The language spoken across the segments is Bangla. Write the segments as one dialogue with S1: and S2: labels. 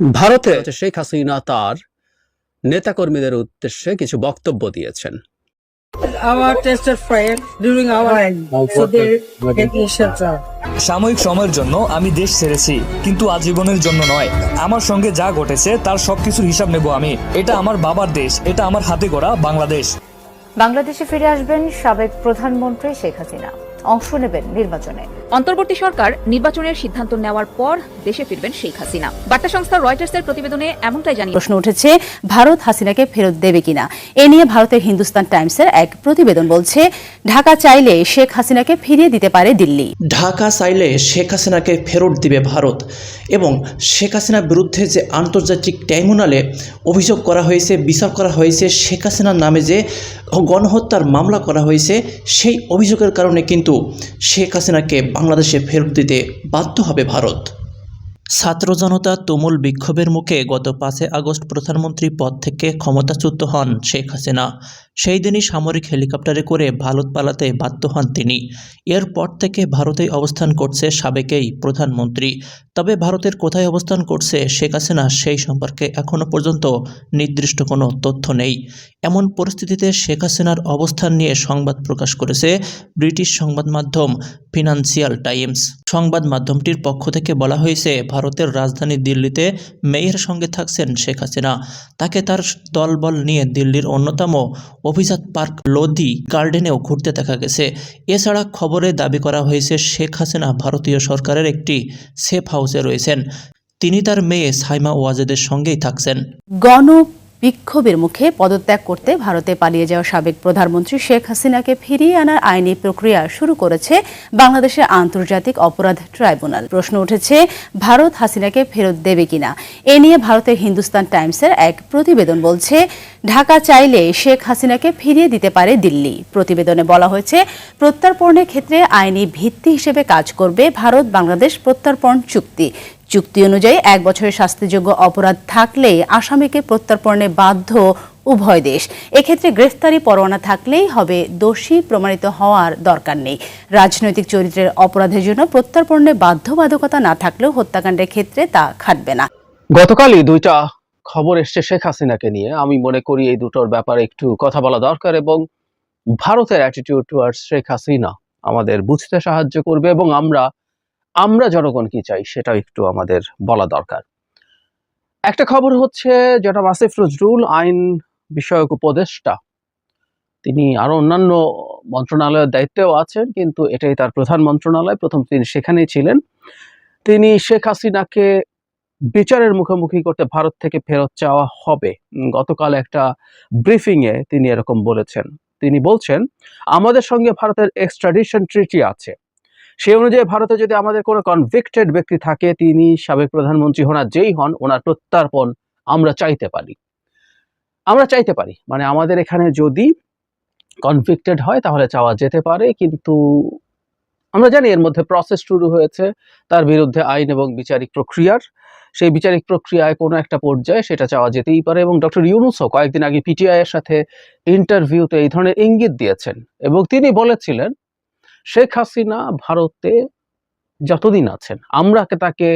S1: ভারতে শেখ হাসিনা তার নেতাকর্মীদের উদ্দেশ্যে কিছু বক্তব্য দিয়েছেন.
S2: সাময়িক সময়ের জন্য আমি দেশ ছেড়েছি কিন্তু আজীবনের জন্য নয়। আমার সঙ্গে যা ঘটেছে তার সবকিছুর হিসাব নেব আমি। এটা আমার বাবার দেশ এটা আমার হাতে গড়া বাংলাদেশ।
S3: বাংলাদেশে ফিরে আসবেন সাবেক প্রধানমন্ত্রী শেখ হাসিনা। অংশ নেবেন নির্বাচনে।
S4: অন্তর্বর্তী সরকার নির্বাচনের সিদ্ধান্ত নেওয়ার পর দেশে ফিরবেন শেখ হাসিনা। বার্তা সংস্থা রয়টার্সের প্রতিবেদনে এমনটাই জানিয়ে
S5: প্রশ্ন উঠেছে ভারত হাসিনাকে ফেরত দেবে কিনা? এ নিয়ে ভারতের হিন্দুস্তান টাইমসের এক প্রতিবেদন বলছে ঢাকা চাইলে শেখ হাসিনাকে ফিরিয়ে দিতে পারে দিল্লি।
S6: ঢাকা চাইলে শেখ হাসিনাকে ফেরত দিবে ভারত এবং শেখ হাসিনার বিরুদ্ধে যে আন্তর্জাতিক ট্রাইব্যুনালে অভিযোগ করা হয়েছে বিচার করা হয়েছে শেখ হাসিনার নামে যে গণহত্যার মামলা করা হয়েছে সেই অভিযোগের কারণে কিন্তু শেখ হাসিনাকে বাংলাদেশে ফেরত দিতে বাধ্য হবে ভারত। ছাত্র জনতা তুমুল বিক্ষোভের মুখে গত পাঁচই আগস্ট প্রধানমন্ত্রী পদ থেকে ক্ষমতাচ্যুত হন শেখ হাসিনা। সেই দিনই সামরিক হেলিকপ্টারে করে ভারত পালাতে বাধ্য হন তিনি। এরপর থেকে ভারতেই অবস্থান করছে সাবেকেই প্রধানমন্ত্রী। তবে ভারতের কোথায় অবস্থান করছে শেখ হাসিনা সেই সম্পর্কে এখনও পর্যন্ত নির্দিষ্ট কোনো তথ্য নেই। এমন পরিস্থিতিতে শেখ হাসিনার অবস্থান নিয়ে সংবাদ প্রকাশ করেছে ব্রিটিশ সংবাদ মাধ্যম ফিনান্সিয়াল টাইমস। সংবাদ মাধ্যমটির পক্ষ থেকে বলা হয়েছে, ভারতের রাজধানী দিল্লিতে মেয়ের সঙ্গে থাকছেন শেখ হাসিনা। তাকে তার দলবল নিয়ে দিল্লির অন্যতম অভিজাত পার্ক লোদি গার্ডেনেও ঘুরতে দেখা গেছে। এছাড়া খবরে দাবি করা হয়েছে, শেখ হাসিনা ভারতীয় সরকারের একটি সেফ হাউসে রয়েছেন। তিনি তার মেয়ে সাইমা ওয়াজেদের সঙ্গেই থাকছেন।
S5: গণ বিক্ষোভের মুখে পদত্যাগ করতে ভারতে পালিয়ে যাওয়া সাবেক প্রধানমন্ত্রী শেখ হাসিনাকে ফিরিয়ে আনার আইনি প্রক্রিয়া শুরু করেছে বাংলাদেশের আন্তর্জাতিক অপরাধ ট্রাইব্যুনাল। প্রশ্ন উঠেছে, ভারত হাসিনাকে ফেরত দেবে কিনা? এ নিয়ে ভারতের হিন্দুস্তান টাইমসের এক প্রতিবেদন বলছে, ঢাকা চাইলে শেখ হাসিনাকে ফিরিয়ে দিতে পারে দিল্লি। প্রতিবেদনে বলা হয়েছে, প্রত্যর্পণের ক্ষেত্রে আইনি ভিত্তি হিসেবে কাজ করবে ভারত বাংলাদেশ প্রত্যর্পণ চুক্তি। চুক্তি অনুযায়ী এক বছরের শাস্তিযোগ্য অপরাধ থাকলে আসামিকে প্রত্যর্পণে বাধ্য উভয় দেশ। এক্ষেত্রে গ্রেফতারি পরোয়ানা থাকলেই হবে দোষী, প্রমাণিত হওয়ার দরকার নেই। রাজনৈতিক চরিত্রের অপরাধের জন্য প্রত্যর্পণে বাধ্যবাধকতা না থাকলেও হত্যাকাণ্ডের ক্ষেত্রে তা খাটবে না।
S1: গতকালই দুইটা খবর এসছে শেখ হাসিনাকে নিয়ে। আমি মনে করি এই দুটোর ব্যাপারে একটু কথা বলা দরকার এবং ভারতের অ্যাটিটিউড টুয়ার্ডস শেখ হাসিনা আমাদের বুঝতে সাহায্য করবে এবং আমরা আমরা জনগণ কি চাই সেটাও একটু আমাদের বলা দরকার। একটা খবর হচ্ছে যেটা আসিফ নজরুল আইন বিষয়ক উপদেষ্টা। তিনি আরও অন্যান্য মন্ত্রণালয়ের দায়িত্বেও আছেন, কিন্তু এটাই তার প্রধান মন্ত্রণালয়। প্রথম তিনি সেখানেই ছিলেন। তিনি শেখ হাসিনাকে বিচারের মুখোমুখি করতে ভারত থেকে ফেরত চাওয়া হবে। গতকাল একটা ব্রিফিং এ তিনি এরকম বলেছেন। তিনি বলছেন, আমাদের সঙ্গে ভারতের এক্সট্রাডিশন ট্রিটি আছে। সেই অনুযায়ী ভারতে যদি আমাদের কোনো কনভিক্টেড ব্যক্তি থাকে, তিনি সাবেক প্রধানমন্ত্রী হন যেই হন, ওনার প্রত্যার্পণ আমরা চাইতে পারি। আমরা চাইতে পারি। মানে আমাদের এখানে যদি কনভিক্টেড হয়, তাহলে চাওয়া যেতে পারে, কিন্তু আমরা জানি এর মধ্যে প্রসেস শুরু হয়েছে, তার বিরুদ্ধে আইন এবং বিচারিক প্রক্রিয়ার। সেই বিচারিক প্রক্রিয়ায় কোনো একটা পর্যায়ে সেটা চাওয়া যেতেই পারে এবং ডক্টর ইউনুসও কয়েকদিন আগে পিটিআই এর সাথে ইন্টারভিউতে এই ধরনের ইঙ্গিত দিয়েছেন এবং তিনি বলেছিলেন শেখ হাসিনা ভারতে যতদিন আছেন, আমরা তাকে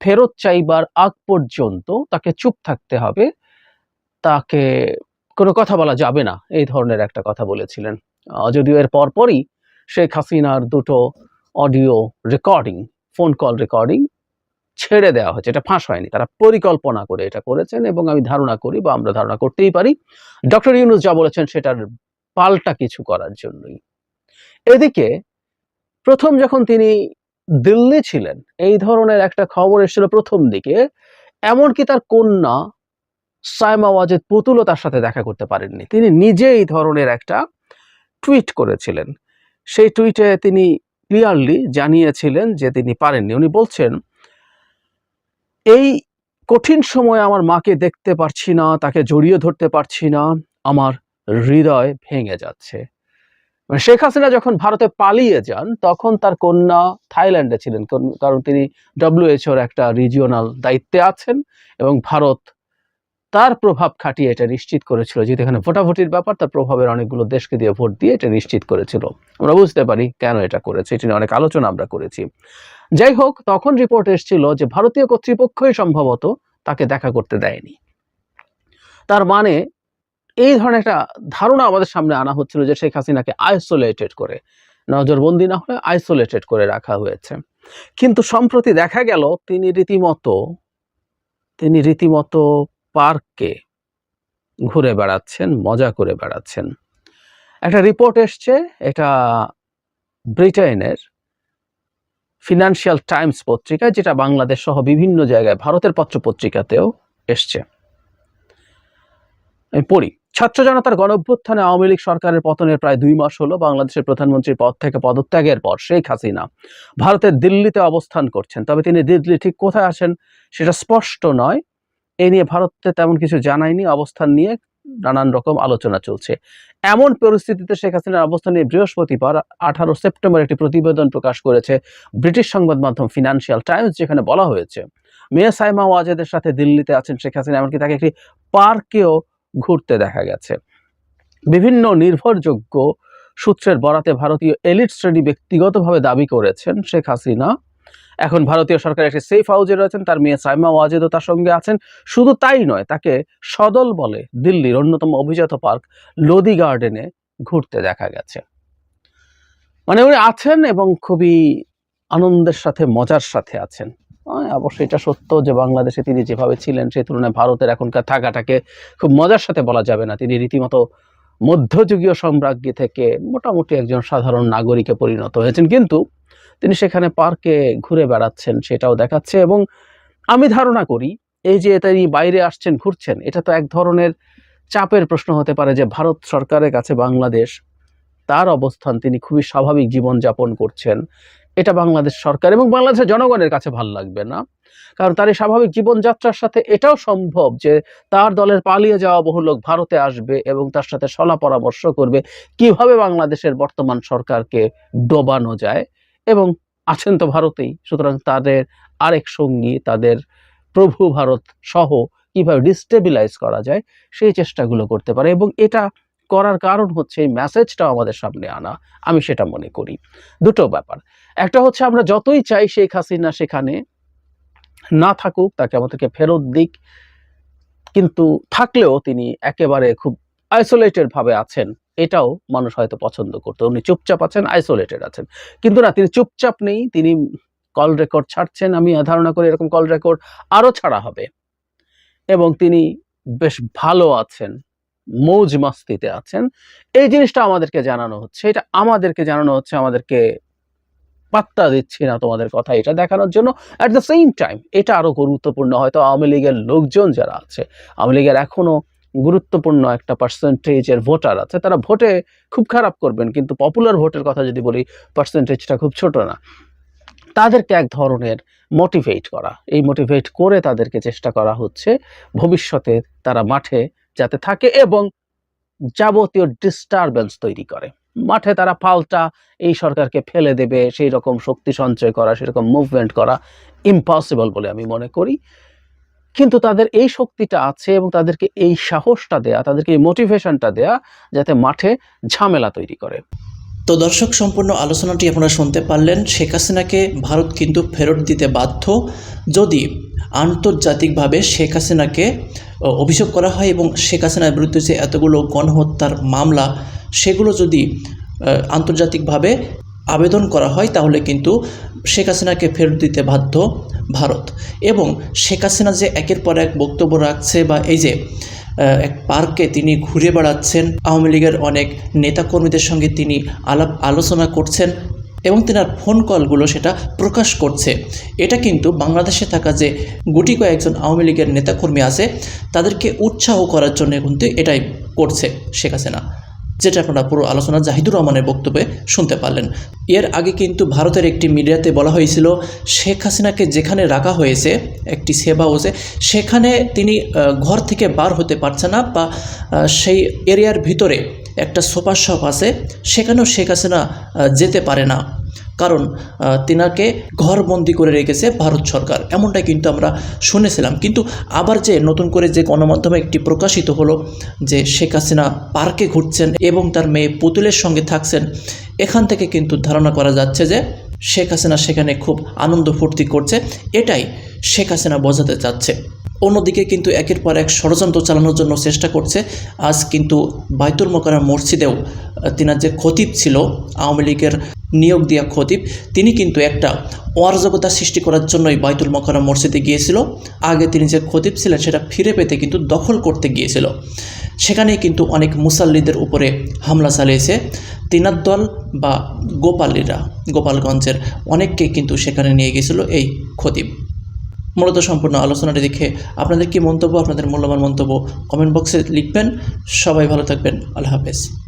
S1: ফেরত চাইবার আগ পর্যন্ত তাকে চুপ থাকতে হবে। তাকে কোনো কথা বলা যাবে না, এই ধরনের একটা কথা বলেছিলেন। যদিও এর পরপরই শেখ হাসিনার দুটো audio recording, phone call recording ছেড়ে দেওয়া হয়েছে। এটা ফাঁস হয়নি, তারা পরিকল্পনা করে এটা করেছেন এবং আমি ধারণা করি বা আমরা ধারণা করতেই পারি, ডক্টর ইউনুস যা বলেছেন সেটার পাল্টা কিছু করার জন্যই। এদিকে প্রথম যখন তিনি দিল্লি ছিলেন, এই ধরনের একটা খবর এসেছিল প্রথম দিকে এমনকি তার কন্যা সায়মা ওয়াজেদ পুতুলও তার সাথে দেখা করতে পারেননি। তিনি নিজে এই ধরনের একটা টুইট করেছিলেন। সেই টুইটে তিনি ক্লিয়ারলি জানিয়েছিলেন যে তিনি পারেননি। উনি বলছেন, এই কঠিন সময়ে আমার মাকে দেখতে পারছি না, তাকে জড়িয়ে ধরতে পারছি না, আমার হৃদয় ভেঙে যাচ্ছে। শেখ হাসিনা যখন ভারতে পালিয়ে যান, তখন তার কন্যা থাইল্যান্ডে ছিলেন। কারণ- তিনি ডব্লিউএইচওর একটা রিজিওনাল দায়িত্বে আছেন এবং ভারত তার প্রভাব খাটিয়ে এটা নিশ্চিত করেছিল যেহেতু এখানে ভোটাভুটির ব্যাপার, তার প্রভাবের অনেকগুলো দেশকে দিয়ে ভোট দিয়ে এটা নিশ্চিত করেছিল। আমরা বুঝতে পারি কেন এটা করেছে, এটি নিয়ে অনেক আলোচনা আমরা করেছি। যাই হোক, তখন রিপোর্ট এসেছিল যে ভারতীয় কর্তৃপক্ষই সম্ভবত তাকে দেখা করতে দেয়নি। তার মানে এই ধরনের একটা ধারণা আমাদের সামনে আনা হচ্ছিল যে শেখ হাসিনাকে আইসোলেটেড করে। নজরবন্দি না হয়ে আইসোলেটেড করে রাখা হয়েছে। কিন্তু সম্প্রতি দেখা গেল তিনি রীতিমতো তিনি রীতিমতো পার্কে ঘুরে বেড়াচ্ছেন, মজা করে বেড়াচ্ছেন। একটা রিপোর্ট এসছে, এটা ব্রিটেনের ফিনান্সিয়াল টাইমস পত্রিকা, যেটা বাংলাদেশ সহ বিভিন্ন জায়গায়, ভারতের পত্র পত্রিকাতেও এসছে। আমি পড়ি। ছাত্র জনতার গণভ্যুত্থানে আওয়ামী লীগ সরকারের পতনের প্রায় দুই মাস হলো বাংলাদেশের প্রধানমন্ত্রীর পদ থেকে পদত্যাগের পর শেখ হাসিনা ভারতের দিল্লিতে অবস্থান করছেন। তবে তিনি দিল্লি ঠিক কোথায় আছেন সেটা স্পষ্ট নয়। এ নিয়ে ভারতে তেমন কিছু জানায়নি। অবস্থান নিয়ে নানান রকম আলোচনা চলছে। এমন পরিস্থিতিতে শেখ হাসিনার অবস্থান নিয়ে বৃহস্পতিবার আঠারো সেপ্টেম্বর একটি প্রতিবেদন প্রকাশ করেছে ব্রিটিশ সংবাদ মাধ্যম ফিনান্সিয়াল টাইমস, যেখানে বলা হয়েছে, মেয়ে সাইমা ওয়াজেদের সাথে দিল্লিতে আছেন শেখ হাসিনা, এমনকি তাকে একটি পার্কেও ঘুরতে দেখা গেছে। বিভিন্ন নির্ভরযোগ্য সূত্রের বরাতে ভারতীয় এলিট শ্রেণি ব্যক্তিগতভাবে দাবি করেছেন শেখ হাসিনা। এখন ভারতীয় সরকার একটি সেফ হাউজে রয়েছেন, তার মেয়ে সাইমা ওয়াজেদও তার সঙ্গে আছেন। শুধু তাই নয়, তাকে সদল বলে দিল্লির অন্যতম অভিজাত পার্ক লোদি গার্ডেনে ঘুরতে দেখা গেছে। মানে উনি আছেন এবং খুবই আনন্দের সাথে, মজার সাথে আছেন। অবশ্যই এটা সত্য যে বাংলাদেশে তিনি যেভাবে ছিলেন, সেই তুলনায় ভারতের এখনকার থাকাটাকে খুব মজার সাথে বলা যাবে না। তিনি রীতিমতো মধ্যযুগীয় সম্রাজ্ঞী থেকে মোটামুটি একজন সাধারণ নাগরিকে পরিণত হয়েছেন। কিন্তু তিনি সেখানে পার্কে ঘুরে বেড়াচ্ছেন, সেটাও দেখাচ্ছে এবং আমি ধারণা করি, এই যে তিনি বাইরে আসছেন, ঘুরছেন, এটা তো এক ধরনের চাপের প্রশ্ন হতে পারে যে ভারত সরকারের কাছে বাংলাদেশ, তার অবস্থান তিনি খুবই স্বাভাবিক জীবনযাপন করছেন। এটা বাংলাদেশ সরকার এবং বাংলাদেশের জনগণের কাছে ভালো লাগবে না। কারণ তার এই স্বাভাবিক জীবনযাত্রার সাথে এটাও সম্ভব যে তার দলের পালিয়ে যাওয়া বহু লোক ভারতে আসবে এবং তার সাথে সলা পরামর্শ করবে কীভাবে বাংলাদেশের বর্তমান সরকারকে ডোবানো যায় এবং আছেন তো ভারতেই, সুতরাং তাদের আরেক সঙ্গী, তাদের প্রভু ভারত সহ কীভাবে ডিস্টেবিলাইজ করা যায় সেই চেষ্টাগুলো করতে পারে এবং এটা করার কারণ হচ্ছে এই মেসেজটা আমাদের সামনে আনা। আমি সেটা মনে করি। দুটো ব্যাপার। একটা হচ্ছে আমরা যতই চাই শেখ হাসিনা সেখানে না থাকুক, তাকে আমাদেরকে ফেরত দিক। কিন্তু থাকলেও তিনি একেবারে খুব আইসোলেটেড ভাবে আছেন। এটাও মানুষ হয়তো পছন্দ করতো। উনি চুপচাপ আছেন আইসোলেটেড আছেন। কিন্তু না, তিনি চুপচাপ নেই। তিনি কল রেকর্ড ছাড়ছেন। আমি ধারণা করি এরকম কল রেকর্ড আরও ছাড়া হবে। এবং তিনি বেশ ভালো আছেন। মৌজ মাস্তিতে আছেন। এই জিনিসটা আমাদেরকে জানানো হচ্ছে। এটা আমাদেরকে জানানো হচ্ছে, আমাদেরকে পাত্তা দিচ্ছি না তোমাদের কথা এটা দেখানোর জন্য। অ্যাট দ্য সেম টাইম এটা আরও গুরুত্বপূর্ণ, হয়তো আওয়ামী লীগের লোকজন যারা আছে, আওয়ামী লীগের এখনও গুরুত্বপূর্ণ একটা পার্সেন্টেজের ভোটার আছে, তারা ভোটে খুব খারাপ করবেন, কিন্তু পপুলার ভোটের কথা যদি বলি পার্সেন্টেজটা খুব ছোট না। তাদেরকে এক ধরনের মোটিভেট করা। এই মোটিভেট করে তাদেরকে চেষ্টা করা হচ্ছে। ভবিষ্যতে তারা মাঠে যাতে থাকে এবং যাবতীয় ডিস্টারবেন্স তৈরি করে। মাঠে তারা পাল্টা এই সরকারকে ফেলে দেবে, সেই রকম শক্তি সঞ্চয় করা সেরকম মুভমেন্ট করা ইম্পসিবল বলে আমি মনে করি। কিন্তু তাদের এই শক্তিটা আছে এবং তাদেরকে এই সাহসটা দেয়া, তাদেরকে এই মোটিভেশনটা দেয়া যাতে মাঠে ঝামেলা তৈরি করে।
S6: তো দর্শক, সম্পূর্ণ আলোচনাটি আপনারা শুনতে পারলেন। শেখ হাসিনাকে ভারত কিন্তু ফেরত দিতে বাধ্য। যদি আন্তর্জাতিকভাবে শেখ হাসিনাকে অভিযোগ করা হয় এবং শেখ হাসিনার বিরুদ্ধে যে এতগুলো গণহত্যার মামলা, সেগুলো যদি আন্তর্জাতিকভাবে আবেদন করা হয়, তাহলে কিন্তু শেখ হাসিনাকে ফেরত দিতে বাধ্য ভারত। এবং শেখ হাসিনা যে একের পর এক বক্তব্য রাখছে বা এই যে এক পার্কে তিনি ঘুরে বেড়াচ্ছেন, আওয়ামী লীগের অনেক নেতাকর্মীদের সঙ্গে তিনি আলাপ আলোচনা করছেন এবং তেনার ফোন কলগুলো সেটা প্রকাশ করছে। এটা কিন্তু বাংলাদেশে থাকা যে গুটি কয়েকজন আওয়ামী লীগের নেতাকর্মী আছে, তাদেরকে উৎসাহ করার জন্য কিন্তু এটাই করছে শেখ হাসিনা। যেটা আপনারা পুরো আলোচনা জাহিদুর রহমানের বক্তব্যে শুনতে পারলেন। এর আগে কিন্তু ভারতের একটি মিডিয়াতে বলা হয়েছিল, শেখ হাসিনাকে যেখানে রাখা হয়েছে, একটি সেবা হাউসে সেখানে তিনি ঘর থেকে বার হতে পারছে না বা সেই এরিয়ার ভিতরে একটা সোফা শপ আছে, সেখানেও শেখ হাসিনা যেতে পারে না। কারণ তিনাকে ঘরবন্দি করে রেখেছে ভারত সরকার। এমনটাই কিন্তু আমরা শুনেছিলাম। কিন্তু আবার যে নতুন করে যে গণমাধ্যমে একটি প্রকাশিত হলো যে শেখ হাসিনা পার্কে ঘুরছেন এবং তার মেয়ে পুতুলের সঙ্গে থাকছেন, এখান থেকে কিন্তু ধারণা করা যাচ্ছে যে শেখ হাসিনা সেখানে খুব আনন্দ ফুর্তি করছে। এটাই শেখ হাসিনা বোঝাতে চাচ্ছে। অন্যদিকে কিন্তু একের পর এক ষড়যন্ত্র চালানোর জন্য চেষ্টা করছে। আজ কিন্তু বাইতুল মোকাররম মসজিদেও তিনার যে খতিব ছিল, আওয়ামী লীগের নিয়োগ দেওয়া খতিব। তিনি কিন্তু একটা অরাজকতা সৃষ্টি করার জন্যই বাইতুল মোকাররম মসজিদে গিয়েছিল। আগে তিনি যে খতিব ছিলেন, সেটা ফিরে পেতে কিন্তু দখল করতে গিয়েছিল। সেখানে কিন্তু অনেক মুসাল্লিদের উপরে হামলা চালিয়েছে তিনার দল বা গোপালীরা, গোপালগঞ্জের অনেককে কিন্তু সেখানে নিয়ে গিয়েছিল এই খতিব। মূলত সম্পূর্ণ আলোচনাটি দেখে আপনাদের কি মন্তব্য, আপনাদের মূল্যবান মন্তব্য কমেন্ট বক্সে লিখবেন। সবাই ভালো থাকবেন। আল্লাহ হাফেজ।